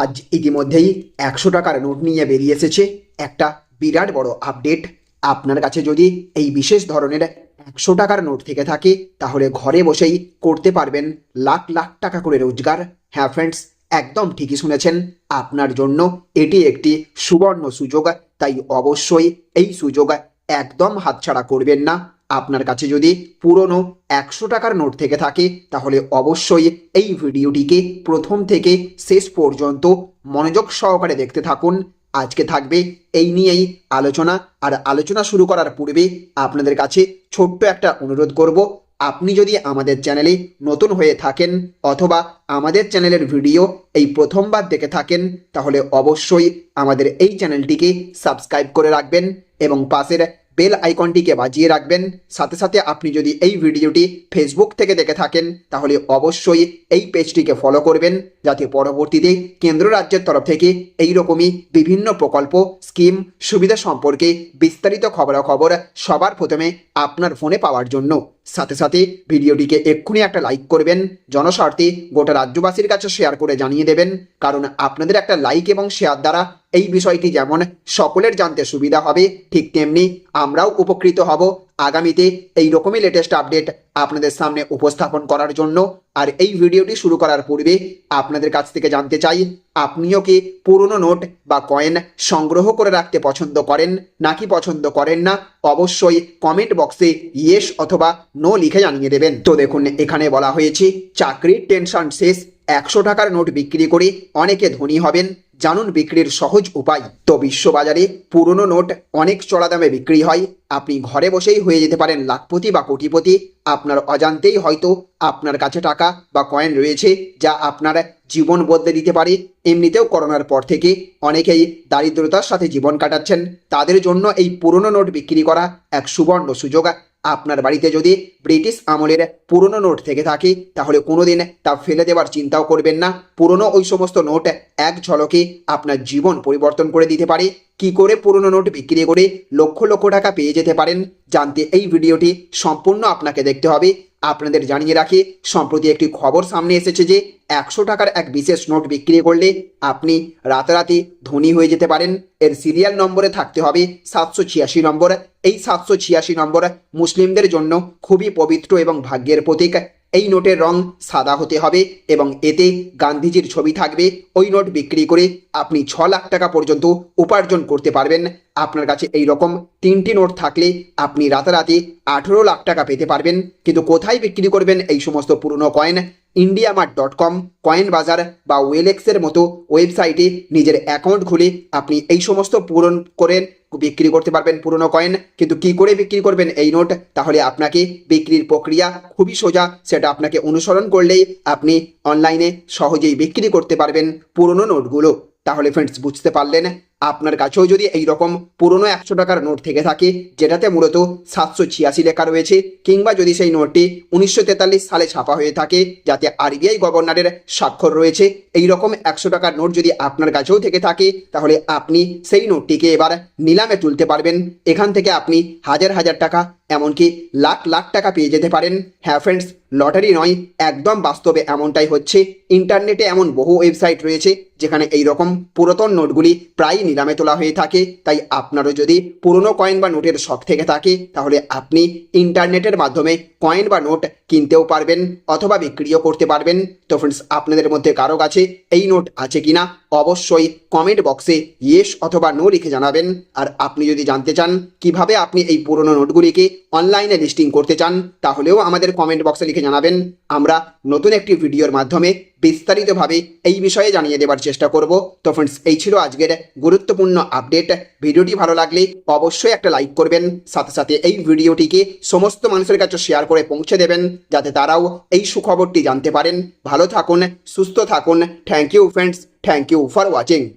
আজ ইতিমধ্যেই একশো টাকার নোট নিয়ে বেরিয়ে এসেছে একটা বিরাট বড় আপডেট। আপনার কাছে যদি এই বিশেষ ধরনের একশো টাকার নোট থেকে থাকে, তাহলে ঘরে বসেই করতে পারবেন লাখ লাখ টাকা করে রোজগার। হ্যাঁ ফ্রেন্ডস একদম ঠিকই শুনেছেন। আপনার জন্য এটি একটি সুবর্ণ সুযোগ, তাই অবশ্যই এই সুযোগ একদম হাতছাড়া করবেন না। আপনার কাছে যদি পুরনো একশো টাকার নোট থেকে থাকে, তাহলে অবশ্যই এই ভিডিওটিকে প্রথম থেকে শেষ পর্যন্ত মনোযোগ সহকারে দেখতে থাকুন। আজকে থাকবে এই নিয়েই আলোচনা, আর আলোচনা শুরু করার পূর্বে আপনাদের কাছে ছোট্ট একটা অনুরোধ করব, আপনি যদি আমাদের চ্যানেলে নতুন হয়ে থাকেন অথবা আমাদের চ্যানেলের ভিডিও এই প্রথমবার দেখে থাকেন, তাহলে অবশ্যই আমাদের এই চ্যানেলটিকে সাবস্ক্রাইব করে রাখবেন এবং পাশের বেল আইকনটিকে বাজিয়ে রাখবেন। সাথে সাথে আপনি যদি এই ভিডিওটি ফেসবুক থেকে দেখে থাকেন, তাহলে অবশ্যই এই পেজটিকে ফলো করবেন, যাতে পরবর্তীতে কেন্দ্র রাজ্যের তরফ থেকে এই রকমই বিভিন্ন প্রকল্প স্কিম সুবিধা সম্পর্কে বিস্তারিত খবরাখবর সবার প্রথমে আপনার ফোনে পাওয়ার জন্য। সাথে সাথে ভিডিওটিকে এক্ষুনি একটা লাইক করবেন, জনস্বার্থে গোটা রাজ্যবাসীর কাছে শেয়ার করে জানিয়ে দেবেন, কারণ আপনাদের একটা লাইক এবং শেয়ার দ্বারা এই বিষয়টি যেমন সকলের জানতে সুবিধা হবে, ঠিক তেমনি আমরাও উপকৃত হব। আগামীতে এই রকমই লেটেস্ট আপডেট আপনাদের সামনে উপস্থাপন করার জন্য। আর এই ভিডিওটি শুরু করার পূর্বে আপনাদের কাছ থেকে জানতে চাই, আপনিও কি পুরনো নোট বা কয়েন সংগ্রহ করে রাখতে পছন্দ করেন, নাকি পছন্দ করেন না? অবশ্যই কমেন্ট বক্সে ইয়েস অথবা নো লিখে জানিয়ে দেবেন। তো দেখুন, এখানে বলা হয়েছে, চাকরির টেনশন শেষ, একশো টাকার নোট বিক্রি করে অনেকে ধনী হবেন। জানুন বিক্রির সহজ উপায়। তো বিশ্ববাজারে পুরনো নোট অনেক চড়া দামে বিক্রি হয়। আপনি ঘরে বসেই হয়ে যেতে পারেন লাখপতি বা কোটিপতি। আপনার অজান্তেই হয়তো আপনার কাছে টাকা বা কয়েন রয়েছে যা আপনার জীবন বদলে দিতে পারে। এমনিতেও করোনার পর থেকে অনেকেই দারিদ্রতার সাথে জীবন কাটাচ্ছেন। তাদের জন্য এই পুরনো নোট বিক্রি করা এক সুবর্ণ সুযোগ। আপনার বাড়িতে যদি ব্রিটিশ আমলের পুরনো নোট থেকে থাকে, তাহলে কোনোদিন তা ফেলে দেওয়ার চিন্তাও করবেন না। পুরনো ওই সমস্ত নোট এক ঝলকে আপনার জীবন পরিবর্তন করে দিতে পারে। কি করে পুরনো নোট বিক্রি করে লক্ষ লক্ষ টাকা পেয়ে যেতে পারেন? জানতে এই ভিডিওটি সম্পূর্ণ আপনাকে দেখতে হবে। আপনাদের জানিয়ে রাখি, সম্প্রতি একটি খবর সামনে এসেছে যে একশো টাকার এক বিশেষ নোট বিক্রি করলে আপনি রাতারাতি ধনী হয়ে যেতে পারেন। এর সিরিয়াল নম্বরে থাকতে হবে সাতশো ছিয়াশি নম্বর। এই সাতশো ছিয়াশি নম্বর মুসলিমদের জন্য খুবই পবিত্র এবং ভাগ্যের প্রতীক। এই নোটের রং সাদা হতে হবে এবং এতে গান্ধীজির ছবি থাকবে। ওই নোট বিক্রি করে আপনি ছ লাখ টাকা পর্যন্ত উপার্জন করতে পারবেন। আপনার কাছে এই রকম তিনটি নোট থাকলে আপনি রাতারাতি আঠেরো লাখ টাকা পেতে পারবেন। কিন্তু কোথায় বিক্রি করবেন এই সমস্ত পুরনো coin? India mart dot com coin বাজার বা ওয়েলেক্সের মতো ওয়েবসাইটে নিজের অ্যাকাউন্ট খুলে আপনি এই সমস্ত পূরণ করেন বিক্রি করতে পারবেন পুরনো কয়েন কিন্তু কি করে বিক্রি করবেন এই নোট তাহলে আপনাকে বিক্রির প্রক্রিয়া খুবই সোজা। সেটা আপনাকে অনুসরণ করলেই আপনি অনলাইনে সহজেই বিক্রি করতে পারবেন পুরনো নোটগুলো তাহলে ফ্রেন্ডস বুঝতে পারলেন? আপনার কাছেও যদি এই রকম পুরনো একশো টাকার নোট থেকে থাকে, যেটাতে মূলত সাতশো ছিয়াশি লেখা রয়েছে, কিংবা যদি সেই নোটটি উনিশশো তেতাল্লিশ সালে ছাপা হয়ে থাকে, যাতে আরবিআই গভর্নরের স্বাক্ষর রয়েছে, এই রকম একশো টাকার নোট যদি আপনার কাছেও থেকে থাকে, তাহলে আপনি সেই নোটটিকে এবার নিলামে তুলতে পারবেন। এখান থেকে আপনি হাজার হাজার টাকা এমনকি লাখ লাখ টাকা পেয়ে যেতে পারেন। হ্যাঁ ফ্রেন্ডস লটারি নয়, একদম বাস্তবে এমনটাই হচ্ছে। ইন্টারনেটে এমন বহু ওয়েবসাইট রয়েছে, যেখানে এই রকম পুরাতন নোটগুলি প্রায় নিলামে তোলা হয়ে থাকে। তাই আপনারও যদি পুরনো কয়েন বা নোটের শখ থেকে থাকে, তাহলে আপনি ইন্টারনেটের মাধ্যমে কয়েন বা নোট কিনতেও পারবেন অথবা বিক্রিও করতে পারবেন। তো ফ্রেন্ডস আপনাদের মধ্যে কারও কাছে এই নোট আছে কিনা, অবশ্যই কমেন্ট বক্সে ইয়েস অথবা নো লিখে জানাবেন। আর আপনি যদি জানতে চান, কীভাবে আপনি এই পুরনো নোটগুলিকে অনলাইনে লিস্টিং করতে চান, তাহলেও আমাদের কমেন্ট বক্সে লিখে জানাবেন। আমরা নতুন একটি ভিডিওর মাধ্যমে বিস্তারিতভাবে এই বিষয়ে জানিয়ে দেবার চেষ্টা করব। তো ফ্রেন্ডস এই ছিল আজকের গুরুত্বপূর্ণ আপডেট ভিডিওটি ভালো লাগলে অবশ্যই একটা লাইক করবেন, সাথে সাথে এই ভিডিওটিকে সমস্ত মানুষের কাছে শেয়ার করে পৌঁছে দেবেন, যাতে তারাও এই সুখবরটি জানতে পারেন। ভালো থাকুন, সুস্থ থাকুন। Thank you friends thank you for watching